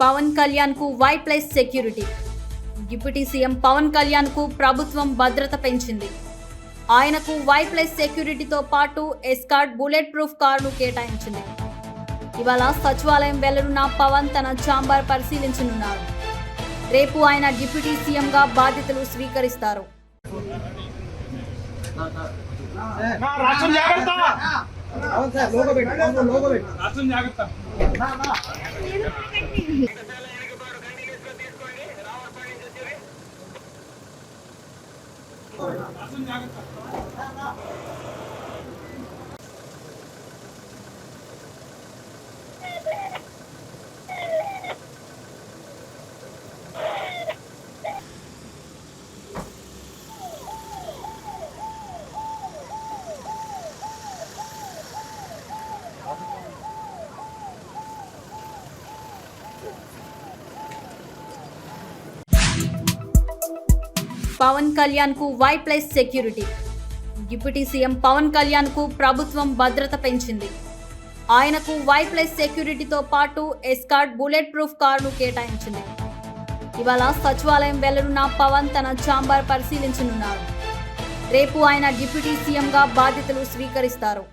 పవన్ కళ్యాణ్కు Y plus security. Deputy CM Pavan కళ్యాణ్కు ప్రభుత్వం భద్రత పెంచింది. ఆయనకు వై ప్లస్ సెక్యూరిటీతో పాటు ఎస్కార్ట్ బుల్లెట్ ప్రూఫ్ కారును కేటాయించింది. ఇవాళ సచివాలయం వెళ్ళనున్న పవన్ తన చాంబర్ పరిశీలించనున్నారు. రేపు ఆయన డిప్యూటీ సీఎంగా బాధ్యతలు స్వీకరిస్తారు. నా రాష్ట్రం జాగ్రత్త. రాష్ట్రం జాగ్రత్త. పవన్ కళ్యాణ్కు Y plus security. Deputy CM Pavan కళ్యాణ్కు ప్రభుత్వం భద్రత పెంచింది. ఆయనకు వై ప్లస్ సెక్యూరిటీతో పాటు ఎస్కార్ట్ బుల్లెట్ ప్రూఫ్ కారును కేటాయించింది. ఇవాళ సచివాలయం వెళ్ళనున్న పవన్ తన చాంబర్ పరిశీలించనున్నారు. రేపు ఆయన డిప్యూటీ సీఎంగా బాధ్యతలు స్వీకరిస్తారు.